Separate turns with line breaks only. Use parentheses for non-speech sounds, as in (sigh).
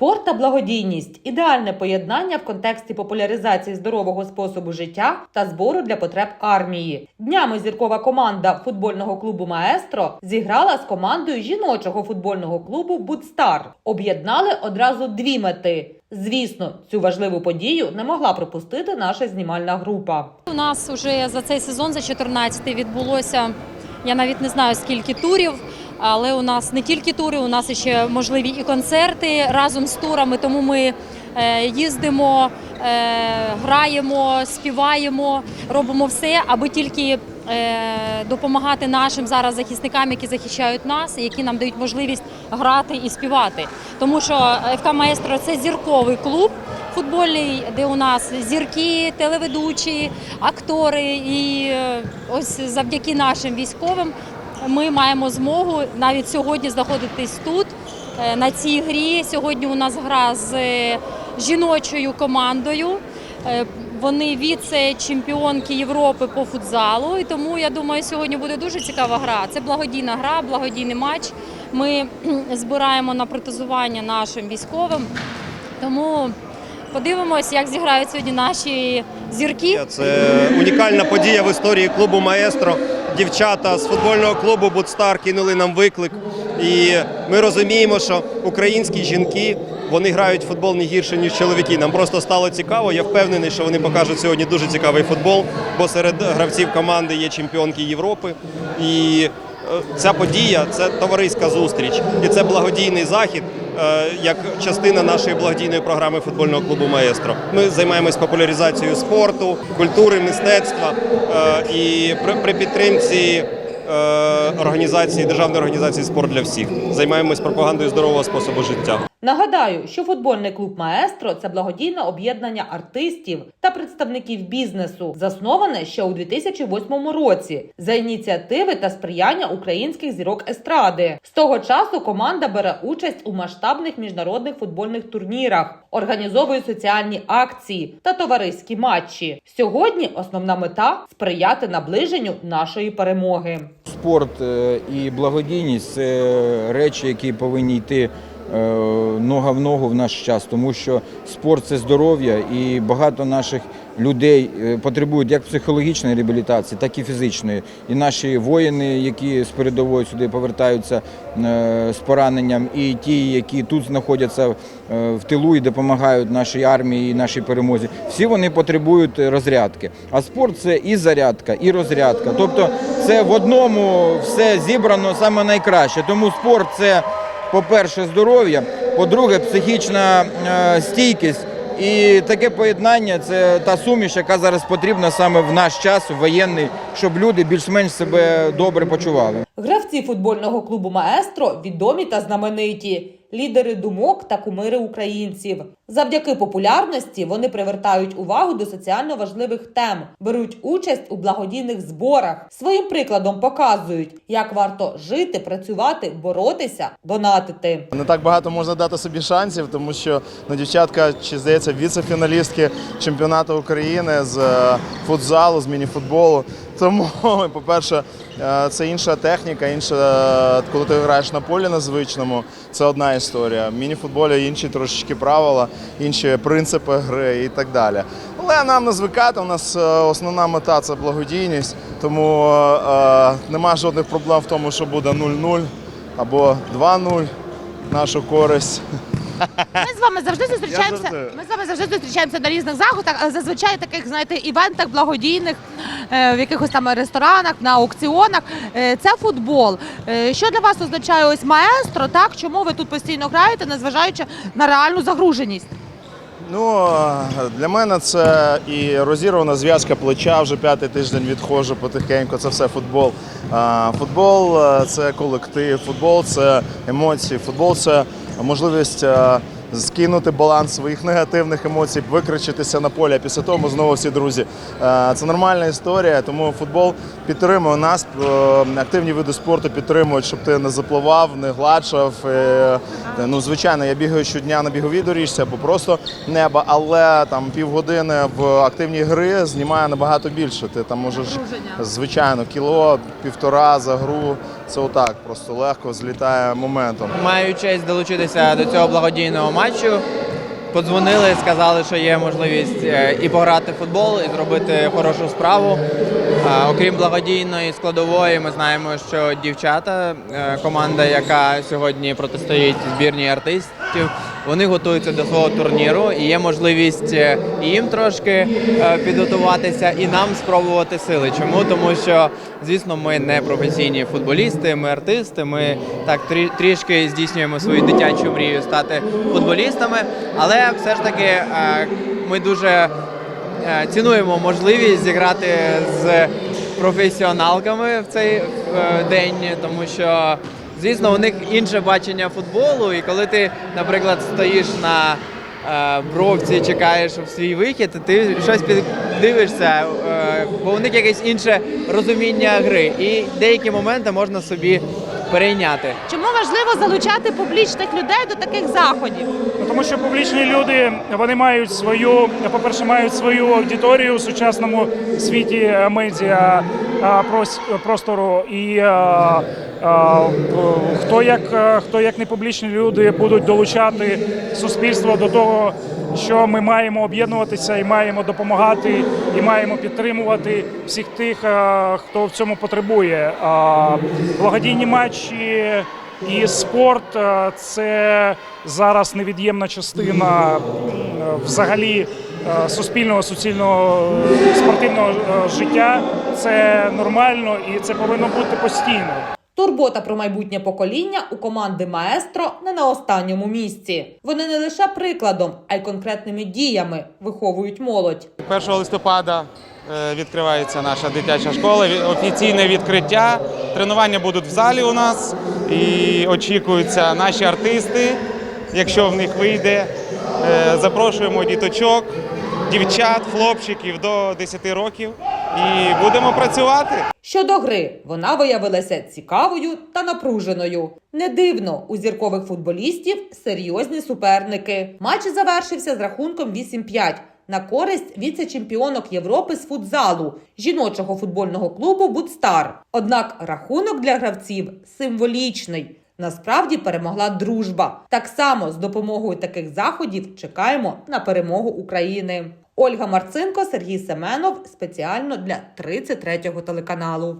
Спорт та благодійність ідеальне поєднання в контексті популяризації здорового способу життя та збору для потреб армії. Днями зіркова команда футбольного клубу Маестро зіграла з командою жіночого футбольного клубу Будстар. Об'єднали одразу дві мети. Звісно, цю важливу подію не могла пропустити наша знімальна група.
У нас вже за цей сезон, за 14 відбулося, я навіть не знаю скільки турів, але у нас не тільки тури, у нас ще можливі і концерти разом з турами. Тому ми е, їздимо, е, граємо, співаємо, робимо все, аби тільки е, допомагати нашим зараз захисникам, які захищають нас, які нам дають можливість грати і співати. Тому що ФК Маестро це зірковий клуб футбольний, де у нас зірки, телеведучі, актори. І ось завдяки нашим військовим ми маємо змогу навіть сьогодні знаходитись тут. е, На цій грі сьогодні у нас гра з е, жіночою командою. Е, Вони віце-чемпіонки Європи по футзалу. І тому я думаю, сьогодні буде дуже цікава гра. Це благодійна гра, благодійний матч. Ми збираємо на протезування нашим військовим. Тому подивимось, як зіграють сьогодні наші зірки.
Це унікальна подія в історії клубу Маестро. Дівчата з футбольного клубу Будстар кинули нам виклик. І ми розуміємо, що українські жінки вони грають в футбол не гірше, ніж чоловіки. Нам просто стало цікаво. Я впевнений, що вони покажуть сьогодні дуже цікавий футбол, бо серед гравців команди є чемпіонки Європи. І е, ця подія це товариська зустріч, і це благодійний захід. Е, Як частина нашої благодійної програми футбольного клубу Маестро, ми займаємось популяризацією спорту, культури, мистецтва е, і при, підтримці е, організації державної організації спорт для всіх займаємось пропагандою здорового способу життя.
Нагадаю, що футбольний клуб Маестро це благодійне об'єднання артистів та представників бізнесу, засноване ще у 2008 році за ініціативи та сприяння українських зірок естради. З того часу команда бере участь у масштабних міжнародних футбольних турнірах, організовує соціальні акції та товариські матчі. Сьогодні основна мета сприяти наближенню нашої перемоги.
Спорт е, і благодійність це речі, які повинні йти нога в ногу в наш час, тому що спорт це здоров'я, і багато наших людей е, потребують як психологічної реабілітації, так і фізичної. І наші воїни, які з передової сюди повертаються е, з пораненням, і ті, які тут знаходяться е, в тилу і допомагають нашій армії і нашій перемозі, всі вони потребують розрядки. А спорт це і зарядка, і розрядка. Тобто це в одному все зібрано саме найкраще. Тому спорт це, по-перше, здоров'я, по-друге, психічна е, стійкість. І таке поєднання це та суміш, яка зараз потрібна саме в наш час, в воєнний, щоб люди більш-менш себе добре почували.
Гравці футбольного клубу Маестро відомі та знамениті, лідери думок та кумири українців. Завдяки популярності вони привертають увагу до соціально важливих тем, беруть участь у благодійних зборах, своїм прикладом показують, як варто жити, працювати, боротися, донатити.
Не так багато можна дати собі шансів, тому що ну, дівчатка, чи здається, віце-фіналістки чемпіонату України з е, футзалу, з мініфутболу. Тому, (laughs) по-перше, е, це інша техніка, інша, е, коли ти граєш на полі на звичному, це одна історія. В мініфутболі інші трошечки правила, інші принципи гри і так далі. Але нам не звикати. У нас е, основна мета це благодійність, тому е, е, нема жодних проблем в тому, що буде 0-0 або 2-0 нашу користь. (laughs)
Ми вами завжди зустрічаємося.
жартую.
Ми з вами завжди зустрічаємося на різних заходах, але зазвичай таких, знаєте, івентах благодійних, е, в якихось там ресторанах, на аукціонах. Е, Це футбол. Е, Що для вас означає ось маестро? Так, чому ви тут постійно граєте, незважаючи на реальну загруженість?
Ну е, для мене це і розірвана зв'язка плеча. Вже п'ятий тиждень відходжу потихеньку. Це все футбол. Футбол е, це колектив, футбол це емоції, футбол це можливість. е, Скинути баланс своїх негативних емоцій, викричитися на полі, а після того ми знову всі друзі. Е, Це нормальна історія, тому футбол підтримує нас. е, Активні види спорту підтримують, щоб ти не запливав, не гладшав. Е, Ну, звичайно, я бігаю щодня на біговій доріжці або просто неба, але там півгодини в активній гри знімає набагато більше. Ти там можеш звичайно кіло, півтора за гру. Це отак, просто легко злітає моментом.
Маю честь долучитися до цього благодійного матчу. Подзвонили, сказали, що є можливість е, і пограти в футбол, і зробити хорошу справу. Окрім благодійної складової, ми знаємо, що дівчата, е, команда, яка сьогодні протистоїть збірній артистів, вони готуються до свого турніру і є можливість е, їм трошки е, підготуватися, і нам спробувати сили. Чому? Тому що, звісно, ми не професійні футболісти, ми артисти. Ми так трі- трішки здійснюємо свою дитячу мрію стати футболістами, але все ж таки е, ми дуже цінуємо можливість зіграти з професіоналками в цей день, тому що. Звісно, у них інше бачення футболу, і коли ти, наприклад, стоїш на е, бровці, чекаєш в свій вихід, ти щось піддивишся, е, бо у них якесь інше розуміння гри, і деякі моменти можна собі перейняти.
Чому важливо залучати публічних людей до таких заходів?
Тому що публічні люди вони мають свою, по-перше, мають свою аудиторію в сучасному світі е, медіа е, простору. І е, хто як хто як не публічні люди будуть долучати суспільство до того, що ми маємо об'єднуватися і маємо допомагати, і маємо підтримувати всіх тих, хто в цьому потребує. Благодійні матчі. І спорт це зараз невід'ємна частина взагалі е, суспільного суцільного е, спортивного е, життя. Це нормально і це повинно бути постійно.
Турбота про майбутнє покоління у команди Маестро не на останньому місці. Вони не лише прикладом, а й конкретними діями виховують молодь.
1 листопада е, відкривається наша дитяча школа. Офіційне відкриття. Тренування будуть в залі у нас і очікуються наші артисти. Якщо в них вийде, Е, запрошуємо діточок, дівчат, хлопчиків до 10 років і будемо працювати.
Щодо гри, вона виявилася цікавою та напруженою. Не дивно, у зіркових футболістів серйозні суперники. Матч завершився з рахунком 8-5 на користь віце-чемпіонок Європи з футзалу жіночого футбольного клубу Будстар. Однак рахунок для гравців символічний. Насправді перемогла дружба. Так само з допомогою таких заходів чекаємо на перемогу України. Ольга Марцинко, Сергій Семенов спеціально для 33-го телеканалу.